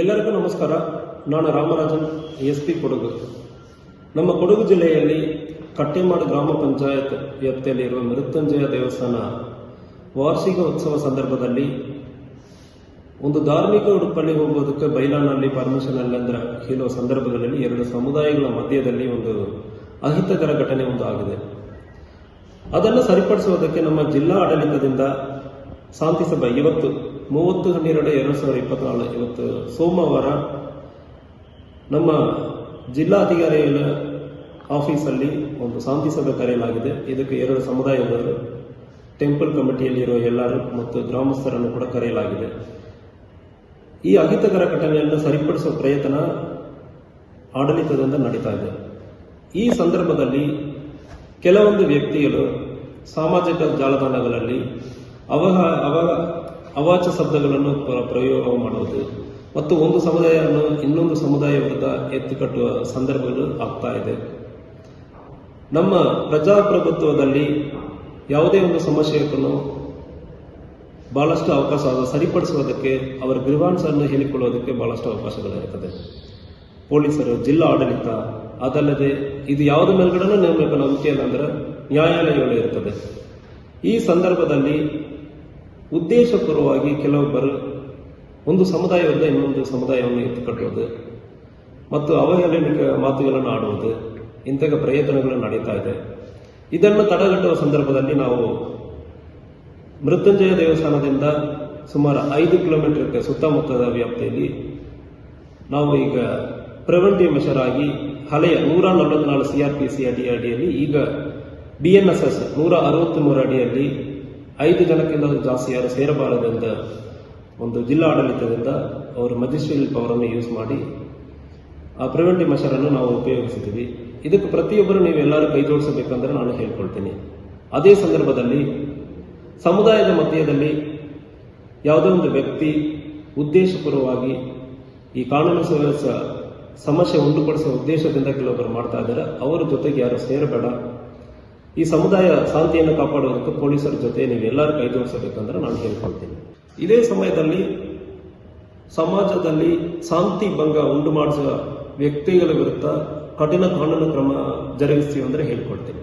ಎಲ್ಲರಿಗೂ ನಮಸ್ಕಾರ. ನಾನು ರಾಮರಾಜನ್, ಎಸ್ ಪಿ ಕೊಡಗು. ನಮ್ಮ ಕೊಡಗು ಜಿಲ್ಲೆಯಲ್ಲಿ ಕಟ್ಟೆಮಾಡು ಗ್ರಾಮ ಪಂಚಾಯತ್ ವ್ಯಾಪ್ತಿಯಲ್ಲಿರುವ ಮೃತ್ಯುಂಜಯ ದೇವಸ್ಥಾನ ವಾರ್ಷಿಕ ಉತ್ಸವ ಸಂದರ್ಭದಲ್ಲಿ ಒಂದು ಧಾರ್ಮಿಕ ಉಡುಪಲ್ಲಿ ಹೋಗೋದಕ್ಕೆ ಬೈಲಾನಲ್ಲಿ ಪರ್ಮಿಷನ್ ಅಲ್ಲಂದ್ರೆ ಹೇಳುವ ಸಂದರ್ಭದಲ್ಲಿ ಎರಡು ಸಮುದಾಯಗಳ ಮಧ್ಯದಲ್ಲಿ ಒಂದು ಅಹಿತಕರ ಘಟನೆ ಒಂದು ಆಗಿದೆ. ಅದನ್ನು ಸರಿಪಡಿಸುವುದಕ್ಕೆ ನಮ್ಮ ಜಿಲ್ಲಾ ಆಡಳಿತದಿಂದ ಶಾಂತಿ ಸಭೆ ಇವತ್ತು ಮೂವತ್ತು ಹನ್ನೆರಡು ಎರಡು ಸಾವಿರದ ಇಪ್ಪತ್ನಾಲ್ಕು ಇವತ್ತು ಸೋಮವಾರ ನಮ್ಮ ಜಿಲ್ಲಾಧಿಕಾರಿಗಳ ಆಫೀಸಲ್ಲಿ ಒಂದು ಶಾಂತಿ ಸಭೆ ಕರೆಯಲಾಗಿದೆ. ಇದಕ್ಕೆ ಎರಡು ಸಮುದಾಯದವರು, ಟೆಂಪಲ್ ಕಮಿಟಿಯಲ್ಲಿರುವ ಎಲ್ಲರೂ ಮತ್ತು ಗ್ರಾಮಸ್ಥರನ್ನು ಕೂಡ ಕರೆಯಲಾಗಿದೆ. ಈ ಅಹಿತಕರ ಘಟನೆಯನ್ನು ಸರಿಪಡಿಸುವ ಪ್ರಯತ್ನ ಆಡಳಿತದಿಂದ ನಡೀತಾ ಇದೆ. ಈ ಸಂದರ್ಭದಲ್ಲಿ ಕೆಲವೊಂದು ವ್ಯಕ್ತಿಗಳು ಸಾಮಾಜಿಕ ಜಾಲತಾಣಗಳಲ್ಲಿ ಅವಹ ಅವ ಅವಾಚ್ಯ ಶಬ್ದಗಳನ್ನು ಪ್ರ- ಪ್ರಯೋಗ ಮಾಡುವುದು. ಮತ್ತು ಒಂದು ಸಮುದಾಯವನ್ನು ಇನ್ನೊಂದು ಸಮುದಾಯ ವಿರುದ್ಧ ಎತ್ತಿಕಟ್ಟುವ ಸಂದರ್ಭಗಳು ಆಗ್ತಾ ಇದೆ. ನಮ್ಮ ಪ್ರಜಾಪ್ರಭುತ್ವದಲ್ಲಿ ಯಾವುದೇ ಒಂದು ಸಮಸ್ಯೆಯನ್ನು ಬಹಳಷ್ಟು ಅವಕಾಶ ಸರಿಪಡಿಸುವುದಕ್ಕೆ, ಅವರ ಗ್ರಿವಾನ್ಸನ್ನು ಹೇಳಿಕೊಳ್ಳುವುದಕ್ಕೆ ಬಹಳಷ್ಟು ಅವಕಾಶಗಳಿರುತ್ತದೆ. ಪೊಲೀಸರು, ಜಿಲ್ಲಾ ಆಡಳಿತ, ಅದಲ್ಲದೆ ಇದು ಯಾವುದ್ರ ಮೇಲ್ಗಡೆ ನೇಮಕ ನಂಬಿಕೆ ಇಲ್ಲ ಅಂದ್ರೆ ನ್ಯಾಯಾಲಯಗಳು ಇರುತ್ತದೆ. ಈ ಸಂದರ್ಭದಲ್ಲಿ ಉದ್ದೇಶಪೂರ್ವವಾಗಿ ಕೆಲವೊಬ್ಬರು ಒಂದು ಸಮುದಾಯವನ್ನು ಇನ್ನೊಂದು ಸಮುದಾಯವನ್ನು ಎತ್ತುಕಟ್ಟುವುದು ಮತ್ತು ಅವಹೇಳನಿಕ ಮಾತುಗಳನ್ನು ಆಡುವುದು, ಇಂತಹ ಪ್ರಯತ್ನಗಳು ನಡೀತಾ ಇದೆ. ಇದನ್ನು ತಡೆಗಟ್ಟುವ ಸಂದರ್ಭದಲ್ಲಿ ನಾವು ಮೃತ್ಯುಂಜಯ ದೇವಸ್ಥಾನದಿಂದ ಸುಮಾರು ಐದು ಕಿಲೋಮೀಟರ್ಗೆ ಸುತ್ತಮುತ್ತದ ವ್ಯಾಪ್ತಿಯಲ್ಲಿ ನಾವು ಈಗ ಪ್ರಿವೆಂಟಿವ್ ಮೆಷರ್ ಆಗಿ ಹಳೆಯ ನೂರ ನಲವತ್ನಾಲ್ಕು ಸಿ ಆರ್ ಪಿ ಸಿ ಅಡಿ ಅಡಿಯಲ್ಲಿ ಈಗ ಬಿ ಎನ್ ಎಸ್ ಎಸ್ ನೂರ ಅರವತ್ತ್ಮೂರು ಅಡಿಯಲ್ಲಿ ಐದು ಜನಕ್ಕಿಂತ ಜಾಸ್ತಿ ಯಾರು ಅಂತ ಒಂದು ಜಿಲ್ಲಾ ಆಡಳಿತದಿಂದ ಅವರು ಮಜಿಸ್ಟ್ರೇಟ್ ಪವರನ್ನು ಯೂಸ್ ಮಾಡಿ ಆ ಪ್ರಿವೆಂಟಿವ್ ಮೆಷರನ್ನು ನಾವು ಉಪಯೋಗಿಸಿದ್ದೀವಿ ಇದಕ್ಕೆ ಪ್ರತಿಯೊಬ್ಬರು ನೀವು ಎಲ್ಲರೂ ಕೈ ಜೋಡಿಸಬೇಕಂದ್ರೆ ನಾನು ಹೇಳ್ಕೊಳ್ತೀನಿ. ಅದೇ ಸಂದರ್ಭದಲ್ಲಿ ಸಮುದಾಯದ ಮಧ್ಯದಲ್ಲಿ ಯಾವುದೋ ಒಂದು ವ್ಯಕ್ತಿ ಉದ್ದೇಶಪೂರ್ವವಾಗಿ ಈ ಕಾನೂನು ಸಮಸ್ಯೆ ಉಂಟುಪಡಿಸುವ ಉದ್ದೇಶದಿಂದ ಕೆಲವೊಬ್ಬರು ಮಾಡ್ತಾ ಇದ್ದಾರೆ. ಅವರ ಜೊತೆಗೆ ಯಾರು ಸೇರಬೇಡ. ಈ ಸಮುದಾಯ ಶಾಂತಿಯನ್ನು ಕಾಪಾಡುವುದಕ್ಕೆ ಪೊಲೀಸರ ಜೊತೆ ನೀವು ಎಲ್ಲರೂ ಕೈ ಜೋಡಿಸಬೇಕಂದ್ರೆ ನಾನು ಹೇಳ್ಕೊಳ್ತೀನಿ ಇದೇ ಸಮಯದಲ್ಲಿ ಸಮಾಜದಲ್ಲಿ ಶಾಂತಿ ಭಂಗ ಉಂಟು ಮಾಡಿಸುವ ವ್ಯಕ್ತಿಗಳ ವಿರುದ್ಧ ಕಠಿಣ ಕಾನೂನು ಕ್ರಮ ಜರುಗಿಸ್ತೀವಿ ಅಂದರೆ ಹೇಳ್ಕೊಡ್ತೀನಿ.